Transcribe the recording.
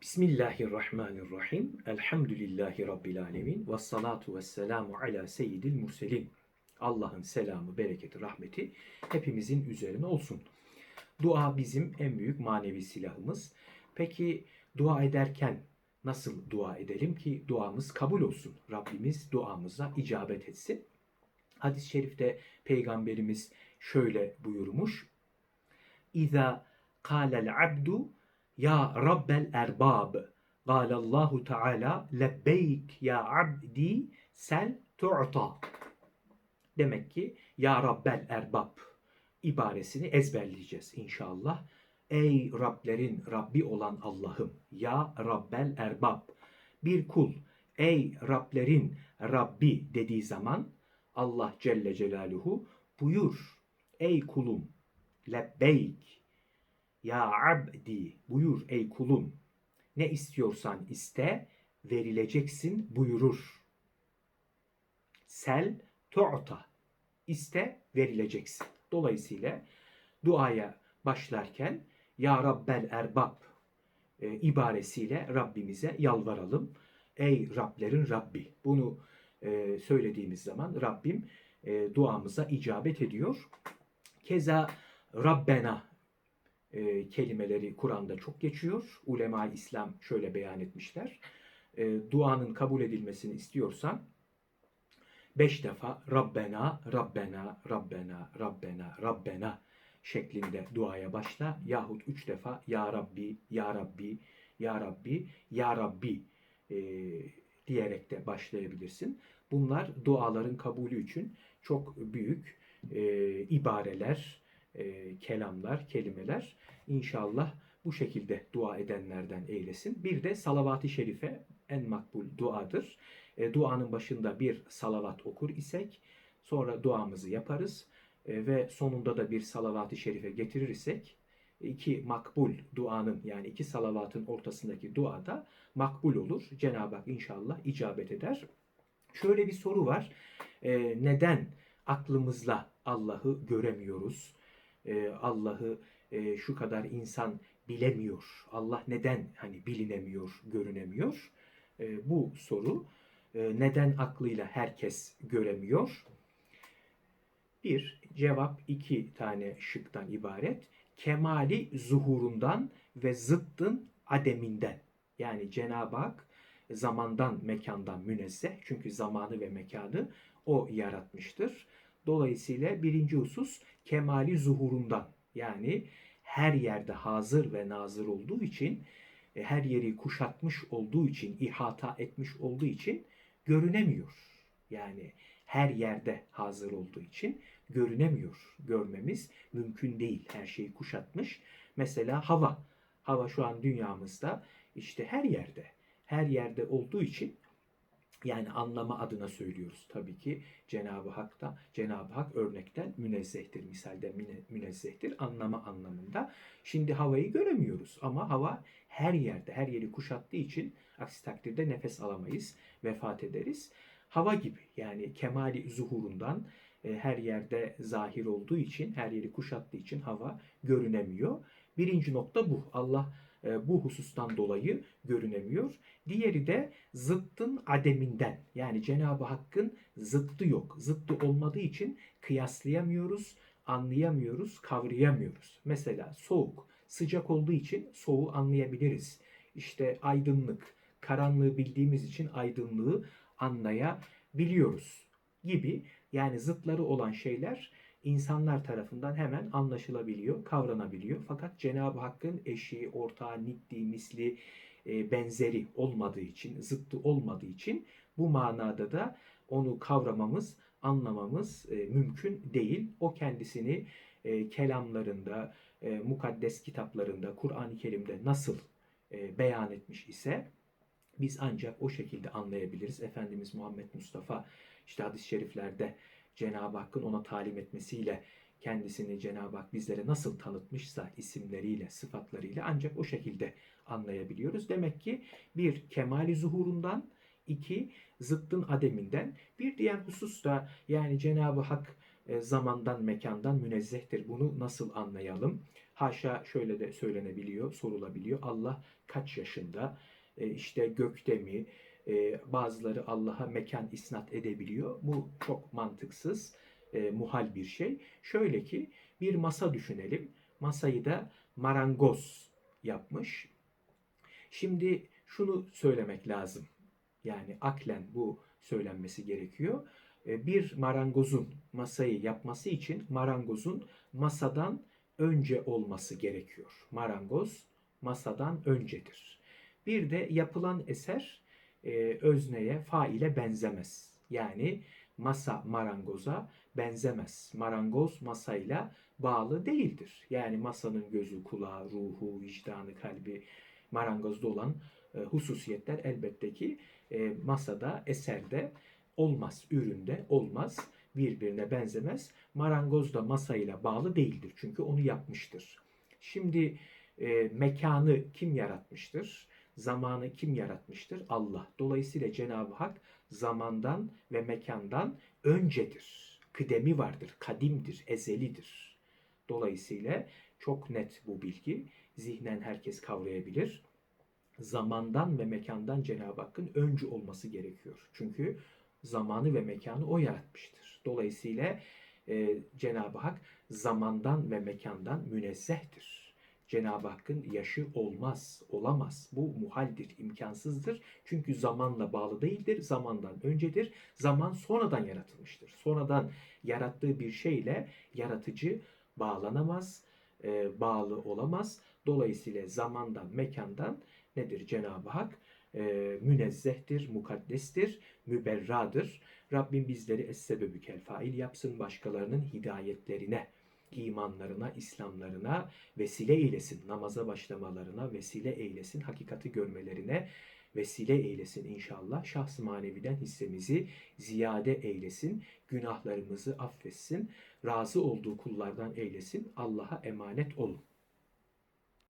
Bismillahirrahmanirrahim. Elhamdülillahi Rabbil alemin. Ve salatu ve selamu ala seyyidil murselin. Allah'ın selamı, bereketi, rahmeti hepimizin üzerine olsun. Dua bizim en büyük manevi silahımız. Peki dua ederken nasıl dua edelim ki duamız kabul olsun? Rabbimiz duamıza icabet etsin. Hadis-i şerifte Peygamberimiz şöyle buyurmuş. İza kâlel abdu ya Rabbel erbab. Allahu Teala lebbeyk ya abdi sel tu'ta. Demek ki Ya Rabbel erbab ibaresini ezberleyeceğiz inşallah. Ey Rablerin Rabbi olan Allah'ım. Ya Rabbel erbab. Bir kul ey Rablerin Rabbi dediği zaman Allah Celle Celaluhu buyur ey kulum lebbeyk ya abdi buyur ey kulum. Ne istiyorsan iste verileceksin buyurur. Sel tu'ta. İste verileceksin. Dolayısıyla duaya başlarken Ya Rabbel Erbab e, ibaresiyle Rabbimize yalvaralım. Ey Rablerin Rabbi. Bunu e, söylediğimiz zaman Rabbim e, duamıza icabet ediyor. Keza Rabbena e, kelimeleri Kur'an'da çok geçiyor. Ulema İslam şöyle beyan etmişler. E, duanın kabul edilmesini istiyorsan beş defa Rabbena, Rabbena, Rabbena, Rabbena, Rabbena şeklinde duaya başla. Yahut üç defa Ya Rabbi, Ya Rabbi, Ya Rabbi, Ya Rabbi e, diyerek de başlayabilirsin. Bunlar duaların kabulü için çok büyük e, ibareler, e, kelamlar, kelimeler. İnşallah bu şekilde dua edenlerden eylesin. Bir de salavat-ı şerife en makbul duadır. E, duanın başında bir salavat okur isek sonra duamızı yaparız e, ve sonunda da bir salavat-ı şerife getirirsek iki makbul duanın yani iki salavatın ortasındaki dua da makbul olur. Cenab-ı Hak inşallah icabet eder. Şöyle bir soru var. E, neden aklımızla Allah'ı göremiyoruz? E, Allah'ı e, şu kadar insan bilemiyor. Allah neden hani bilinemiyor, görünemiyor? E, bu soru e, neden aklıyla herkes göremiyor? Bir, cevap iki tane şıktan ibaret. Kemali zuhurundan ve zıttın ademinden. Yani Cenab-ı Hak zamandan, mekandan münezzeh. Çünkü zamanı ve mekanı o yaratmıştır. Dolayısıyla birinci husus kemali zuhurundan. Yani her yerde hazır ve nazır olduğu için, e, her yeri kuşatmış olduğu için, ihata etmiş olduğu için görünemiyor. Yani her yerde hazır olduğu için görünemiyor. Görmemiz mümkün değil. Her şeyi kuşatmış. Mesela hava. Hava şu an dünyamızda işte her yerde. Her yerde olduğu için yani anlama adına söylüyoruz tabii ki Cenab-ı Hak da Cenab-ı Hak örnekten münezzehtir, misalde münezzehtir anlama anlamında. Şimdi havayı göremiyoruz ama hava her yerde, her yeri kuşattığı için aksi takdirde nefes alamayız, vefat ederiz. Hava gibi yani kemali zuhurundan e, her yerde zahir olduğu için, her yeri kuşattığı için hava görünemiyor. Birinci nokta bu. Allah bu husustan dolayı görünemiyor. Diğeri de zıttın ademinden. Yani Cenab-ı Hakk'ın zıttı yok. Zıttı olmadığı için kıyaslayamıyoruz, anlayamıyoruz, kavrayamıyoruz. Mesela soğuk, sıcak olduğu için soğuğu anlayabiliriz. İşte aydınlık, karanlığı bildiğimiz için aydınlığı anlayabiliyoruz gibi yani zıtları olan şeyler insanlar tarafından hemen anlaşılabiliyor, kavranabiliyor. Fakat Cenab-ı Hakk'ın eşi, ortağı, niddi, misli, e, benzeri olmadığı için, zıttı olmadığı için bu manada da onu kavramamız, anlamamız e, mümkün değil. O kendisini e, kelamlarında, mukaddes kitaplarında, Kur'an-ı Kerim'de nasıl beyan etmiş ise biz ancak o şekilde anlayabiliriz. Efendimiz Muhammed Mustafa işte hadis-i şeriflerde Cenab-ı Hakk'ın ona talim etmesiyle kendisini Cenab-ı Hak bizlere nasıl tanıtmışsa isimleriyle, sıfatlarıyla ancak o şekilde anlayabiliyoruz. Demek ki bir kemali zuhurundan, iki zıttın ademinden. Bir diğer husus da yani Cenab-ı Hak e, zamandan, mekandan münezzehtir. Bunu nasıl anlayalım? Haşa şöyle de söylenebiliyor, sorulabiliyor. Allah kaç yaşında? E, işte gökte mi? E, bazıları Allah'a mekan isnat edebiliyor. Bu çok mantıksız, e, muhal bir şey. Şöyle ki bir masa düşünelim. Masayı da marangoz yapmış. Şimdi şunu söylemek lazım. Yani aklen bu söylenmesi gerekiyor. E, Bir marangozun masayı yapması için marangozun masadan önce olması gerekiyor. Marangoz masadan öncedir. Bir de yapılan eser e, özneye, faile benzemez. Yani masa marangoza benzemez. Marangoz masayla bağlı değildir. Yani masanın gözü, kulağı, ruhu, vicdanı, kalbi marangozda olan e, hususiyetler elbette ki e, masada, eserde olmaz, üründe olmaz, birbirine benzemez. Marangoz da masayla bağlı değildir çünkü onu yapmıştır. Şimdi e, mekanı kim yaratmıştır? Zamanı kim yaratmıştır? Allah. Dolayısıyla Cenab-ı Hak zamandan ve mekandan öncedir. Kıdemi vardır, kadimdir, ezelidir. Dolayısıyla çok net bu bilgi. Zihnen herkes kavrayabilir. Zamandan ve mekandan Cenab-ı Hakk'ın öncü olması gerekiyor. Çünkü zamanı ve mekanı o yaratmıştır. Dolayısıyla e, Cenab-ı Hak zamandan ve mekandan münezzehtir. Cenab-ı Hakk'ın yaşı olmaz, olamaz. Bu muhaldir, imkansızdır. Çünkü zamanla bağlı değildir, zamandan öncedir. Zaman sonradan yaratılmıştır. Sonradan yarattığı bir şeyle yaratıcı bağlanamaz, e, bağlı olamaz. Dolayısıyla zamandan, mekandan nedir Cenab-ı Hak? E, münezzehtir, mukaddestir, müberradır. Rabbim bizleri es-sebebü kel fail yapsın başkalarının hidayetlerine, imanlarına, İslamlarına vesile eylesin. Namaza başlamalarına vesile eylesin. Hakikati görmelerine vesile eylesin inşallah. Şahs-ı maneviden hissemizi ziyade eylesin. Günahlarımızı affetsin. Razı olduğu kullardan eylesin. Allah'a emanet olun.